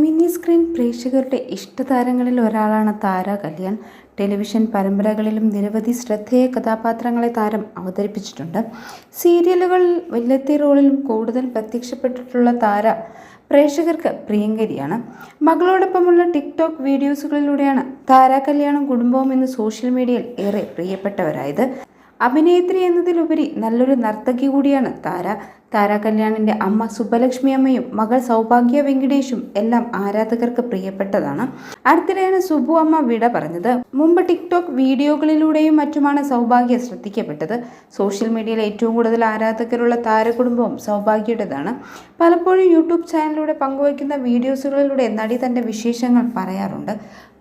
Mini screen പ്രേക്ഷകരുടെ ഇഷ്ടതാരങ്ങളിൽ ഒരാളാണ് താര Kalyan. Television പരമ്പരകളിലും നിരവധി ശ്രദ്ധേയ കഥാപാത്രങ്ങളെ താരം അവതരിപ്പിച്ചിട്ടുണ്ട്. സീരിയലുകളിൽ വല്യത്തി റോളിലും കൂടുതൽ പ്രത്യക്ഷപ്പെട്ടിട്ടുള്ള താര പ്രേക്ഷകർക്ക് പ്രിയങ്കരിയാണ്. മകളോടൊപ്പമുള്ള ടിക്ടോക്ക് വീഡിയോസുകളിലൂടെയാണ് താര കല്യാണം കുടുംബവും ഇന്ന് സോഷ്യൽ മീഡിയയിൽ ഏറെ പ്രിയപ്പെട്ടവരായത്. അഭിനേത്രി എന്നതിലുപരി നല്ലൊരു നർത്തകി കൂടിയാണ് താര. താര കല്യാണിന്റെ അമ്മ സുബ്ബലക്ഷ്മി അമ്മയും മകൾ സൗഭാഗ്യ വെങ്കിടേഷും എല്ലാം ആരാധകർക്ക് പ്രിയപ്പെട്ടതാണ്. അടുത്തിടെയാണ് സുബു അമ്മ വിട പറഞ്ഞത്. മുമ്പ് ടിക്ടോക്ക് വീഡിയോകളിലൂടെയും മറ്റുമാണ് സൗഭാഗ്യ ശ്രദ്ധിക്കപ്പെട്ടത്. സോഷ്യൽ മീഡിയയിൽ ഏറ്റവും കൂടുതൽ ആരാധകരുള്ള താരകുടുംബവും സൗഭാഗ്യയുടേതാണ്. പലപ്പോഴും യൂട്യൂബ് ചാനലിലൂടെ പങ്കുവയ്ക്കുന്ന വീഡിയോസുകളിലൂടെ നടി തന്റെ വിശേഷങ്ങൾ പറയാറുണ്ട്.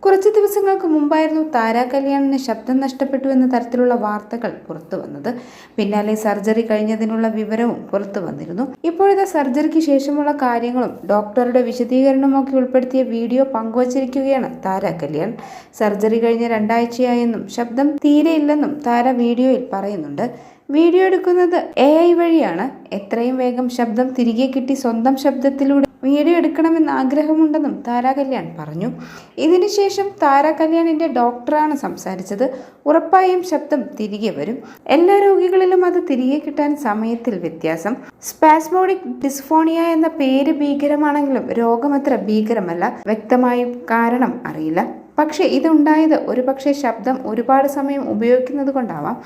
കുറച്ച് ദിവസങ്ങൾക്ക് മുമ്പായിരുന്നു താരാ കല്യാണിന് ശബ്ദം നഷ്ടപ്പെട്ടു എന്ന തരത്തിലുള്ള വാർത്തകൾ പുറത്തു വന്നത് പിന്നാലെ സർജറി കഴിഞ്ഞതിനുള്ള വിവരവും പുറത്തു വന്നിരുന്നു. ഇപ്പോഴത്തെ സർജറിക്ക് ശേഷമുള്ള കാര്യങ്ങളും ഡോക്ടറുടെ വിശദീകരണമൊക്കെ ഉൾപ്പെടുത്തിയ വീഡിയോ പങ്കുവച്ചിരിക്കുകയാണ് താര കല്യാൺ. സർജറി കഴിഞ്ഞ രണ്ടാഴ്ചയായെന്നും ശബ്ദം തീരെയില്ലെന്നും താര വീഡിയോയിൽ പറയുന്നുണ്ട്. വീഡിയോ എടുക്കുന്നത് എ ഐ വഴിയാണ്. എത്രയും വേഗം ശബ്ദം തിരികെ കിട്ടി സ്വന്തം ശബ്ദത്തിലൂടെ വീഡിയോ എടുക്കണമെന്ന് ആഗ്രഹമുണ്ടെന്നും താര കല്യാൺ പറഞ്ഞു. ഇതിനുശേഷം താര കല്യാണിന്റെ ഡോക്ടറാണ് സംസാരിച്ചത്. ഉറപ്പായും ശബ്ദം തിരികെ വരും. എല്ലാ രോഗികളിലും അത് തിരികെ കിട്ടാൻ സമയത്തിൽ വ്യത്യാസം. സ്പാസ്മോഡിക് ഡിസ്ഫോണിയ എന്ന പേര് ഭീകരമാണെങ്കിലും രോഗമത്ര ഭീകരമല്ല. വ്യക്തമായും കാരണം അറിയില്ല. പക്ഷേ ഇതുണ്ടായത് ഒരുപക്ഷെ ശബ്ദം ഒരുപാട് സമയം ഉപയോഗിക്കുന്നത് കൊണ്ടാവാം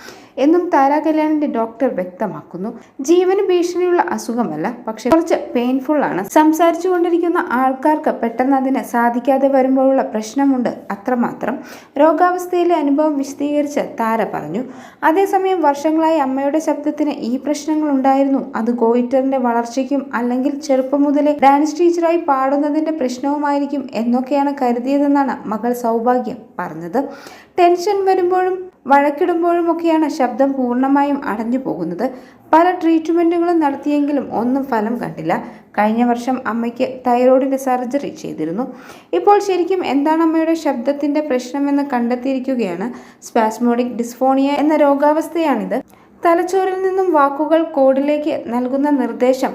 എന്നും താരാ കല്യാണിന്റെ ഡോക്ടർ വ്യക്തമാക്കുന്നു. ജീവന് ഭീഷണിയുള്ള അസുഖമല്ല പക്ഷെ കുറച്ച് പെയിൻഫുൾ ആണ്. സംസാരിച്ചു കൊണ്ടിരിക്കുന്ന ആൾക്കാർക്ക് പെട്ടെന്ന് അതിന് സാധിക്കാതെ വരുമ്പോഴുള്ള പ്രശ്നമുണ്ട് അത്രമാത്രം. രോഗാവസ്ഥയിലെ അനുഭവം വിശദീകരിച്ച് താര പറഞ്ഞു അതേസമയം വർഷങ്ങളായി അമ്മയുടെ ശബ്ദത്തിന് ഈ പ്രശ്നങ്ങൾ ഉണ്ടായിരുന്നു. അത് ഗോയിറ്ററിന്റെ വളർച്ചയ്ക്കും അല്ലെങ്കിൽ ചെറുപ്പം മുതലേ ഡാൻസ് ടീച്ചറായി പാടുന്നതിന്റെ പ്രശ്നവുമായിരിക്കും എന്നൊക്കെയാണ് കരുതിയതെന്നാണ് മകൾ സൗഭാഗ്യം. പറഞ്ഞത് ടെൻഷൻ വരുമ്പോഴും വഴക്കിടുമ്പോഴും ഒക്കെയാണ് ശബ്ദം പൂർണമായും അടഞ്ഞു പോകുന്നത്. പല ട്രീറ്റ്മെന്റുകളും നടത്തിയെങ്കിലും ഒന്നും ഫലം കണ്ടില്ല. കഴിഞ്ഞ വർഷം അമ്മയ്ക്ക് തൈറോയിഡിന്റെ സർജറി ചെയ്തിരുന്നു. ഇപ്പോൾ ശരിക്കും എന്താണ് അമ്മയുടെ ശബ്ദത്തിന്റെ പ്രശ്നമെന്ന് കണ്ടെത്തിയിരിക്കുകയാണ്. സ്പാസ്മോഡിക് ഡിസ്ഫോണിയ എന്ന രോഗാവസ്ഥയാണിത്. തലച്ചോറിൽ നിന്നും വാക്കുകൾ കോഡിലേക്ക് നൽകുന്ന നിർദ്ദേശം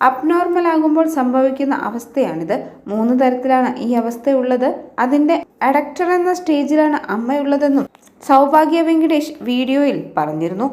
അബ്നോർമൽ ആകുമ്പോൾ സംഭവിക്കുന്ന അവസ്ഥയാണിത്. മൂന്ന് തരത്തിലാണ് ഈ അവസ്ഥയുള്ളത്. അതിന്റെ അഡക്ടർ എന്ന സ്റ്റേജിലാണ് അമ്മയുള്ളതെന്നും സൗഭാഗ്യ വെങ്കിടേഷ് വീഡിയോയിൽ പറഞ്ഞിരുന്നു.